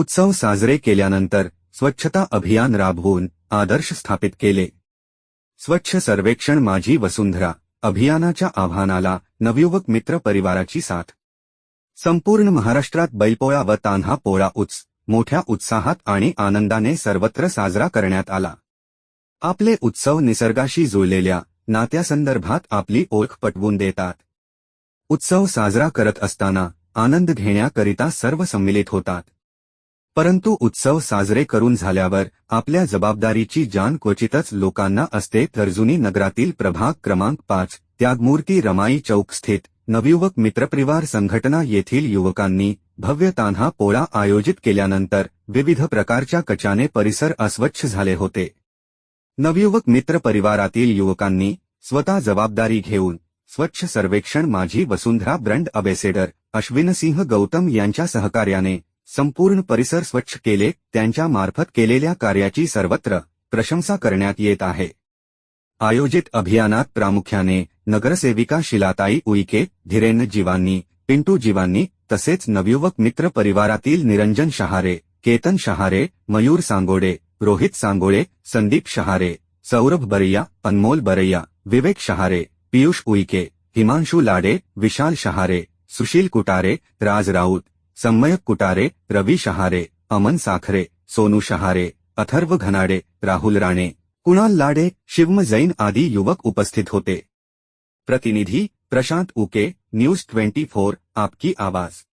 उत्सव साजरे केल्यानंतर स्वच्छता अभियान राबवून आदर्श स्थापित केले. स्वच्छ सर्वेक्षण माझी वसुंधरा अभियानाच्या आव्हानाला नवयुवक मित्र परिवाराची साथ. संपूर्ण महाराष्ट्रात बैलपोळा व तान्हा पोळा उत्स मोठ्या उत्साहात आणि आनंदाने सर्वत्र साजरा करण्यात आला. आपले उत्सव निसर्गाशी जुळलेल्या नात्यासंदर्भात आपली ओळख पटवून देतात. उत्सव साजरा करत असताना आनंद घेण्याकरिता सर्व संमिलित होतात. परंतु उत्सव साजरे करून झाल्यावर आपल्या जबाबदारीची जाण क्वचितच लोकांना असते. तर जुनी नगरातील प्रभाग क्रमांक पाच त्यागमूर्ती रमाई चौक स्थित नवयुवक मित्रपरिवार संघटना येथील युवकांनी भव्य तान्हा पोळा आयोजित केल्यानंतर विविध प्रकारच्या कचाने परिसर अस्वच्छ झाले होते. नवयुवक मित्र परिवारातील युवकांनी स्वतः जबाबदारी घेऊन स्वच्छ सर्वेक्षण माझी वसुंधरा ब्रँड अबेसेडर अश्विनसिंह गौतम यांच्या सहकार्याने संपूर्ण परिसर स्वच्छ केले त्यांच्या मार्फत केलेल्या कार्याची सर्वत्र प्रशंसा करण्यात येत आहे. आयोजित अभियानात प्रामुख्याने नगरसेविका शिलाताई उईके धीरेन जीवांनी पिंटू जीवांनी तसेच नवयुवक मित्र परिवारातील निरंजन शहारे केतन शहारे मयूर सांगोडे रोहित सांगोळे संदीप शहारे सौरभ बरैया अनमोल बरैया विवेक शहारे पियुष उईके हिमांशु लाडे विशाल शहारे सुशील कुटारे राज राऊत सम्मयक कुटारे, रवि शहारे, अमन साखरे, सोनू शहारे, अथर्व घनाडे, राहुल राणे, कुणाल लाडे, शिवम जैन आदि युवक उपस्थित होते। प्रतिनिधि, Prashant Uke news twenty four, आपकी आवाज़।